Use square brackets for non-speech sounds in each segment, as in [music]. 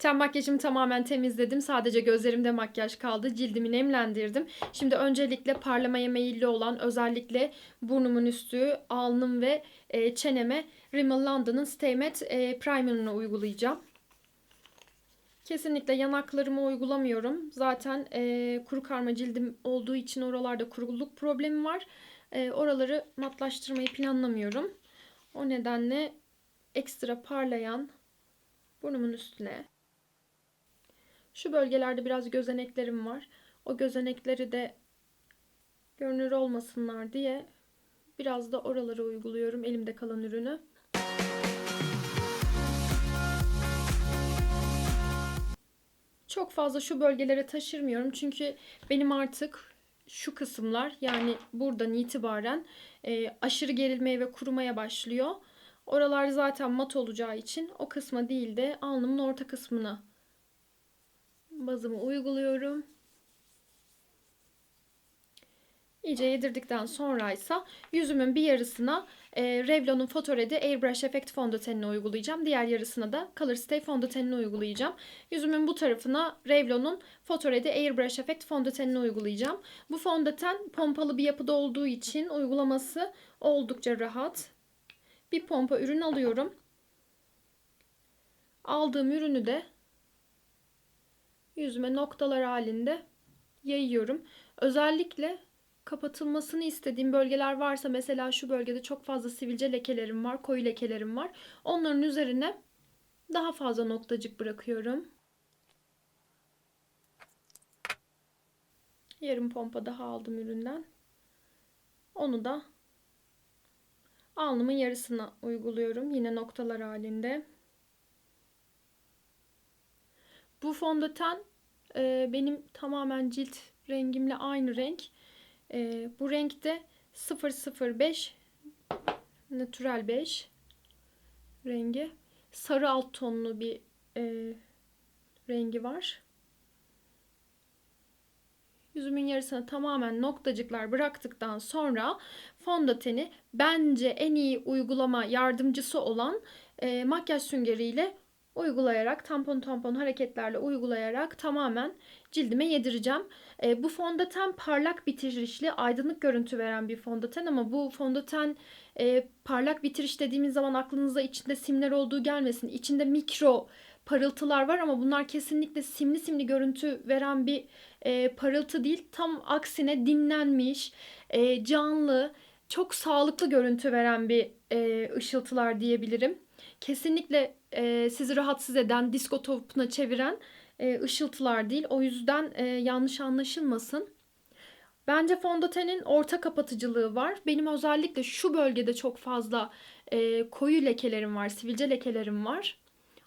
Ten makyajımı tamamen temizledim. Sadece gözlerimde makyaj kaldı. Cildimi nemlendirdim. Şimdi öncelikle parlamaya meyilli olan özellikle burnumun üstü, alnım ve e, çeneme Rimmel London'ın Stay Matte e, Primer'ını uygulayacağım. Kesinlikle yanaklarıma uygulamıyorum. Zaten e, kuru karma cildim olduğu için oralarda kuruluk problemi var. E, oraları matlaştırmayı planlamıyorum. O nedenle ekstra parlayan burnumun üstüne. Şu bölgelerde biraz gözeneklerim var. O gözenekleri de görünür olmasınlar diye biraz da oralara uyguluyorum elimde kalan ürünü. Çok fazla şu bölgelere taşırmıyorum çünkü benim artık şu kısımlar yani buradan itibaren e, aşırı gerilmeye ve kurumaya başlıyor. Oralar zaten mat olacağı için o kısma değil de alnımın orta kısmına bazımı uyguluyorum. İyice yedirdikten sonra ise yüzümün bir yarısına e, Revlon'un Photoredi Airbrush Effect fondötenini uygulayacağım. Diğer yarısına da Colorstay fondötenini uygulayacağım. Yüzümün bu tarafına Revlon'un Photoredi Airbrush Effect fondötenini uygulayacağım. Bu fondöten pompalı bir yapıda olduğu için uygulaması oldukça rahat. Bir pompa ürün alıyorum. Aldığım ürünü de yüzüme noktalar halinde yayıyorum. Özellikle kapatılmasını istediğim bölgeler varsa mesela şu bölgede çok fazla sivilce lekelerim var, koyu lekelerim var. Onların üzerine daha fazla noktacık bırakıyorum. Yarım pompa daha aldım üründen. Onu da alnımın yarısına uyguluyorum. Yine noktalar halinde. Bu fondöten e, benim tamamen cilt rengimle aynı renk. E, bu renkte 005 Natural 5 rengi. Sarı alt tonlu bir e, rengi var. Yüzümün yarısına tamamen noktacıklar bıraktıktan sonra fondöteni bence en iyi uygulama yardımcısı olan e, makyaj süngeriyle uygulayarak tampon tampon hareketlerle uygulayarak tamamen cildime yedireceğim. E, bu fondöten parlak bitirişli aydınlık görüntü veren bir fondöten ama bu fondöten e, parlak bitiriş dediğimiz zaman aklınıza içinde simler olduğu gelmesin. İçinde mikro parıltılar var ama bunlar kesinlikle simli simli görüntü veren bir e, parıltı değil. Tam aksine dinlenmiş, e, canlı, çok sağlıklı görüntü veren bir e, ışıltılar diyebilirim. Kesinlikle e, sizi rahatsız eden, disko topuna çeviren e, ışıltılar değil. O yüzden e, yanlış anlaşılmasın. Bence fondötenin orta kapatıcılığı var. Benim özellikle şu bölgede çok fazla e, koyu lekelerim var, sivilce lekelerim var.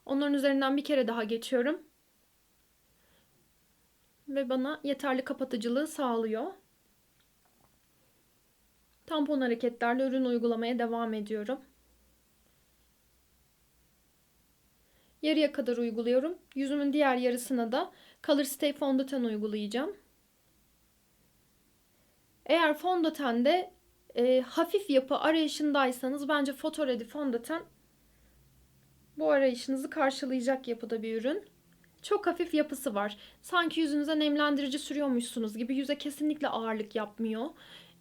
Onların üzerinden bir kere daha geçiyorum. Ve bana yeterli kapatıcılığı sağlıyor. Tampon hareketlerle ürün uygulamaya devam ediyorum. Yarıya kadar uyguluyorum. Yüzümün diğer yarısına da Color Stay fondöten uygulayacağım. Eğer fondötende e, hafif yapı arayışındaysanız bence Photoredi fondöten bu arayışınızı karşılayacak yapıda bir ürün. Çok hafif yapısı var. Sanki yüzünüze nemlendirici sürüyormuşsunuz gibi yüze kesinlikle ağırlık yapmıyor.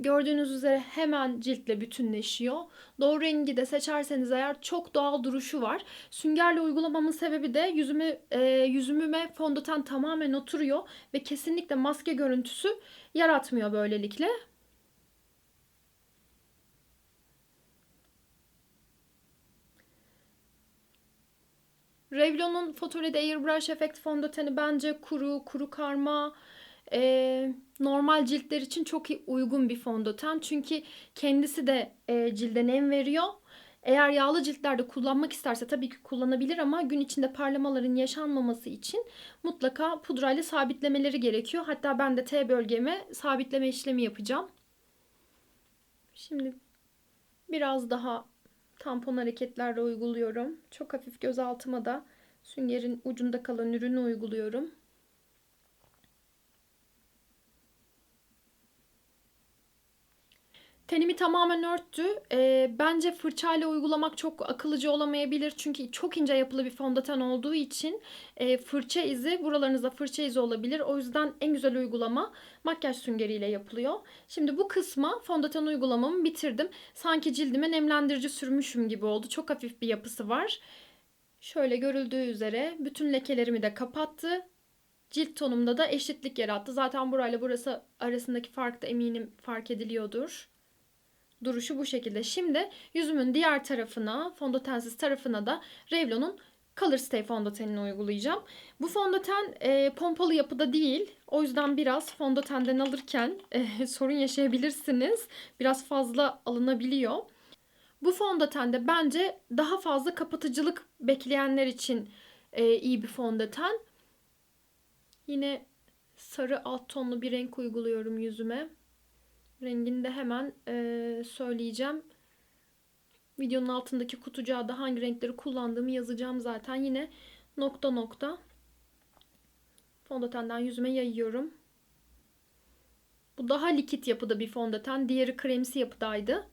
Gördüğünüz üzere hemen ciltle bütünleşiyor. Doğru rengi de seçerseniz eğer çok doğal duruşu var. Süngerle uygulamamın sebebi de yüzümü e, yüzümüme fondöten tamamen oturuyor ve kesinlikle maske görüntüsü yaratmıyor böylelikle. Revlon'un Photorede Airbrush Effect fondöteni bence kuru, kuru karma, e, normal ciltler için çok uygun bir fondöten. Çünkü kendisi de e, cilde nem veriyor. Eğer yağlı ciltlerde kullanmak isterse tabii ki kullanabilir ama gün içinde parlamaların yaşanmaması için mutlaka pudrayla sabitlemeleri gerekiyor. Hatta ben de T bölgeme sabitleme işlemi yapacağım. Şimdi biraz daha tampon hareketlerle uyguluyorum. Çok hafif gözaltıma da süngerin ucunda kalan ürünü uyguluyorum. Tenimi tamamen örttü. Ee, bence fırçayla uygulamak çok akıllıcı olamayabilir. Çünkü çok ince yapılı bir fondöten olduğu için e, fırça izi, buralarınızda fırça izi olabilir. O yüzden en güzel uygulama makyaj süngeriyle yapılıyor. Şimdi bu kısma fondöten uygulamamı bitirdim. Sanki cildime nemlendirici sürmüşüm gibi oldu. Çok hafif bir yapısı var. Şöyle görüldüğü üzere bütün lekelerimi de kapattı. Cilt tonumda da eşitlik yarattı. Zaten burayla burası arasındaki fark da eminim fark ediliyordur. Duruşu bu şekilde. Şimdi yüzümün diğer tarafına, fondötensiz tarafına da Revlon'un Color Stay fondötenini uygulayacağım. Bu fondöten e, pompalı yapıda değil. O yüzden biraz fondötenden alırken e, [laughs] sorun yaşayabilirsiniz. Biraz fazla alınabiliyor. Bu fondöten de bence daha fazla kapatıcılık bekleyenler için e, iyi bir fondöten. Yine sarı alt tonlu bir renk uyguluyorum yüzüme. Rengini de hemen e, söyleyeceğim. Videonun altındaki kutucuğa da hangi renkleri kullandığımı yazacağım zaten. Yine nokta nokta fondötenden yüzüme yayıyorum. Bu daha likit yapıda bir fondöten. Diğeri kremsi yapıdaydı.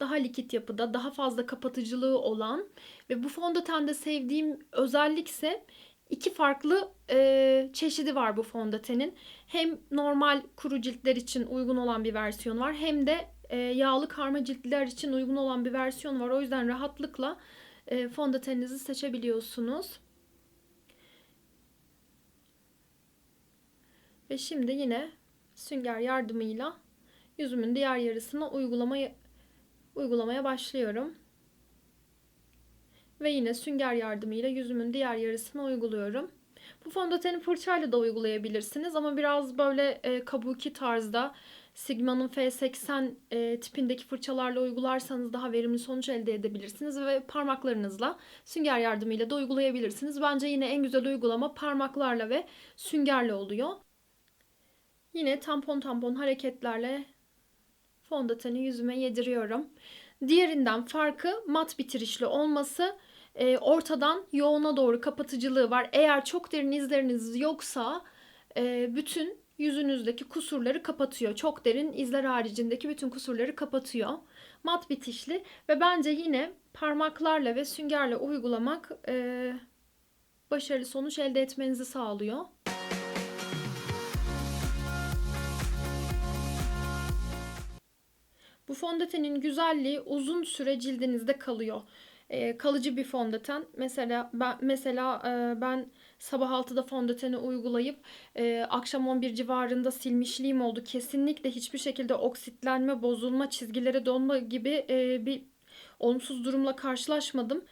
Daha likit yapıda, daha fazla kapatıcılığı olan ve bu fondötende sevdiğim özellik ise iki farklı e, çeşidi var bu fondötenin. Hem normal kuru ciltler için uygun olan bir versiyon var hem de e, yağlı karma ciltler için uygun olan bir versiyon var. O yüzden rahatlıkla e, fondöteninizi seçebiliyorsunuz. Ve şimdi yine sünger yardımıyla yüzümün diğer yarısına uygulamaya uygulamaya başlıyorum. Ve yine sünger yardımıyla yüzümün diğer yarısına uyguluyorum. Bu fondöteni fırçayla da uygulayabilirsiniz ama biraz böyle e, kabuki tarzda Sigma'nın F80 e, tipindeki fırçalarla uygularsanız daha verimli sonuç elde edebilirsiniz ve parmaklarınızla sünger yardımıyla da uygulayabilirsiniz. Bence yine en güzel uygulama parmaklarla ve süngerle oluyor. Yine tampon tampon hareketlerle fondöteni yüzüme yediriyorum. Diğerinden farkı mat bitirişli olması. E, ortadan yoğuna doğru kapatıcılığı var. Eğer çok derin izleriniz yoksa e, bütün yüzünüzdeki kusurları kapatıyor. Çok derin izler haricindeki bütün kusurları kapatıyor. Mat bitişli ve bence yine parmaklarla ve süngerle uygulamak e, başarılı sonuç elde etmenizi sağlıyor. Bu fondötenin güzelliği uzun süre cildinizde kalıyor. E, kalıcı bir fondöten. Mesela ben mesela e, ben sabah 6'da fondöteni uygulayıp e, akşam 11 civarında silmişliğim oldu. Kesinlikle hiçbir şekilde oksitlenme, bozulma, çizgilere donma gibi e, bir olumsuz durumla karşılaşmadım.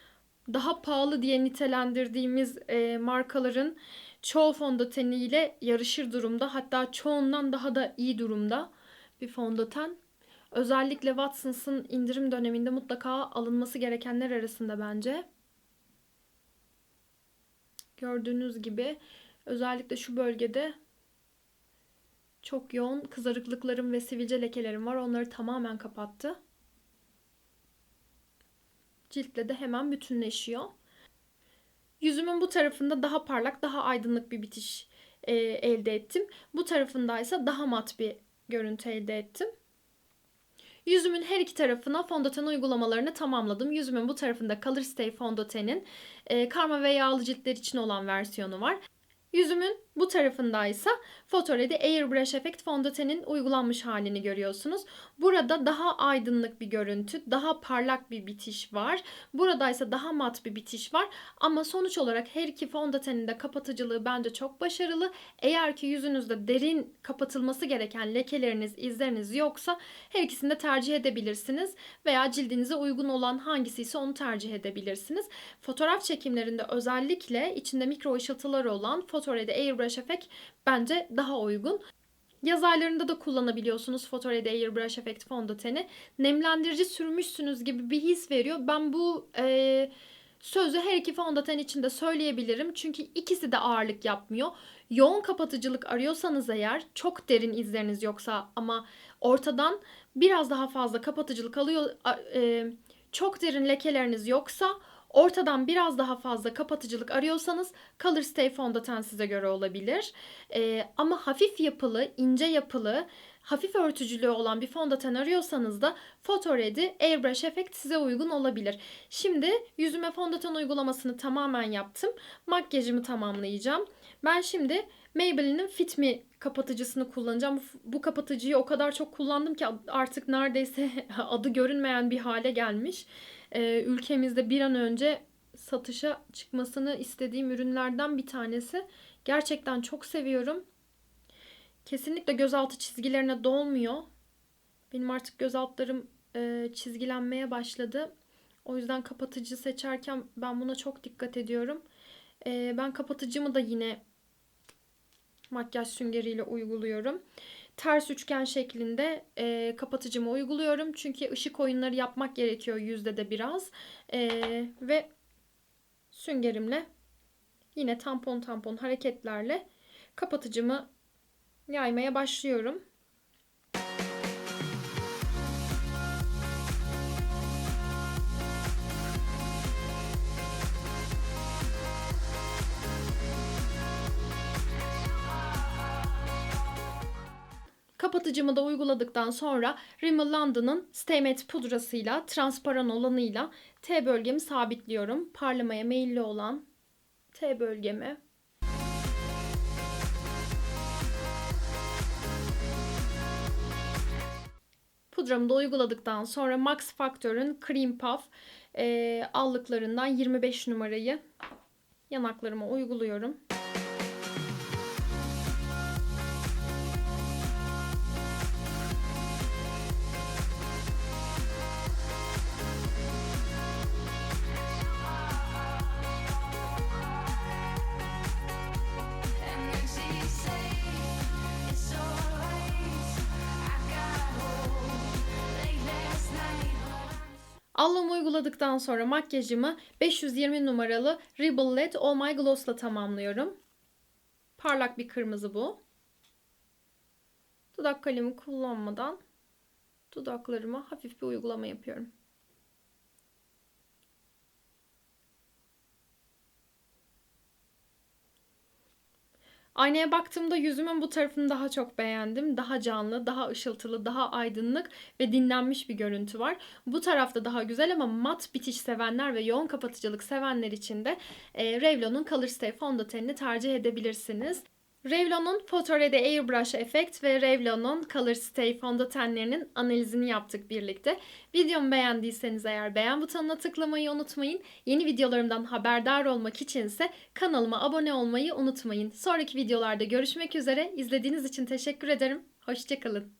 Daha pahalı diye nitelendirdiğimiz e, markaların çoğu fondöteniyle yarışır durumda. Hatta çoğundan daha da iyi durumda bir fondöten. Özellikle Watsons'ın indirim döneminde mutlaka alınması gerekenler arasında bence. Gördüğünüz gibi özellikle şu bölgede çok yoğun kızarıklıklarım ve sivilce lekelerim var. Onları tamamen kapattı. Ciltle de hemen bütünleşiyor. Yüzümün bu tarafında daha parlak, daha aydınlık bir bitiş e, elde ettim. Bu tarafındaysa daha mat bir görüntü elde ettim. Yüzümün her iki tarafına fondöten uygulamalarını tamamladım. Yüzümün bu tarafında Color Stay fondötenin e, karma ve yağlı ciltler için olan versiyonu var. Yüzümün bu tarafındaysa Photoready Airbrush Effect fondötenin uygulanmış halini görüyorsunuz. Burada daha aydınlık bir görüntü, daha parlak bir bitiş var. Buradaysa daha mat bir bitiş var. Ama sonuç olarak her iki fondötenin de kapatıcılığı bence çok başarılı. Eğer ki yüzünüzde derin kapatılması gereken lekeleriniz, izleriniz yoksa her ikisini de tercih edebilirsiniz. Veya cildinize uygun olan hangisi ise onu tercih edebilirsiniz. Fotoğraf çekimlerinde özellikle içinde mikro ışıltılar olan Photoready Airbrush Effect bence daha uygun. Yaz aylarında da kullanabiliyorsunuz Photoready Airbrush Effect fondöteni. Nemlendirici sürmüşsünüz gibi bir his veriyor. Ben bu e, sözü her iki fondöten için de söyleyebilirim. Çünkü ikisi de ağırlık yapmıyor. Yoğun kapatıcılık arıyorsanız eğer çok derin izleriniz yoksa ama ortadan biraz daha fazla kapatıcılık alıyor e, çok derin lekeleriniz yoksa Ortadan biraz daha fazla kapatıcılık arıyorsanız Color Stay fondöten size göre olabilir. Ee, ama hafif yapılı, ince yapılı, hafif örtücülüğü olan bir fondöten arıyorsanız da Photo Airbrush Effect size uygun olabilir. Şimdi yüzüme fondöten uygulamasını tamamen yaptım. Makyajımı tamamlayacağım. Ben şimdi Maybelline'in Fit Me kapatıcısını kullanacağım. Bu kapatıcıyı o kadar çok kullandım ki artık neredeyse [laughs] adı görünmeyen bir hale gelmiş. Ee, ülkemizde bir an önce satışa çıkmasını istediğim ürünlerden bir tanesi. Gerçekten çok seviyorum. Kesinlikle gözaltı çizgilerine dolmuyor. Benim artık göz altlarım e, çizgilenmeye başladı. O yüzden kapatıcı seçerken ben buna çok dikkat ediyorum. E, ben kapatıcımı da yine makyaj süngeriyle uyguluyorum. Ters üçgen şeklinde e, kapatıcımı uyguluyorum. Çünkü ışık oyunları yapmak gerekiyor yüzde de biraz. E, ve süngerimle yine tampon tampon hareketlerle kapatıcımı yaymaya başlıyorum. Kapatıcımı da uyguladıktan sonra Rimmel London'ın Stay Matte pudrasıyla, transparan olanıyla T bölgemi sabitliyorum. Parlamaya meyilli olan T bölgemi. Pudramı da uyguladıktan sonra Max Factor'ın Cream Puff e, allıklarından 25 numarayı yanaklarıma uyguluyorum. Allığımı uyguladıktan sonra makyajımı 520 numaralı Rebel LED All My Gloss'la tamamlıyorum. Parlak bir kırmızı bu. Dudak kalemi kullanmadan dudaklarıma hafif bir uygulama yapıyorum. Aynaya baktığımda yüzümün bu tarafını daha çok beğendim. Daha canlı, daha ışıltılı, daha aydınlık ve dinlenmiş bir görüntü var. Bu tarafta daha güzel ama mat bitiş sevenler ve yoğun kapatıcılık sevenler için de e, Revlon'un Color Stay fondötenini tercih edebilirsiniz. Revlon'un Photo Ready Airbrush Effect ve Revlon'un Color Stay fondötenlerinin analizini yaptık birlikte. Videomu beğendiyseniz eğer beğen butonuna tıklamayı unutmayın. Yeni videolarımdan haberdar olmak içinse kanalıma abone olmayı unutmayın. Sonraki videolarda görüşmek üzere. İzlediğiniz için teşekkür ederim. Hoşçakalın.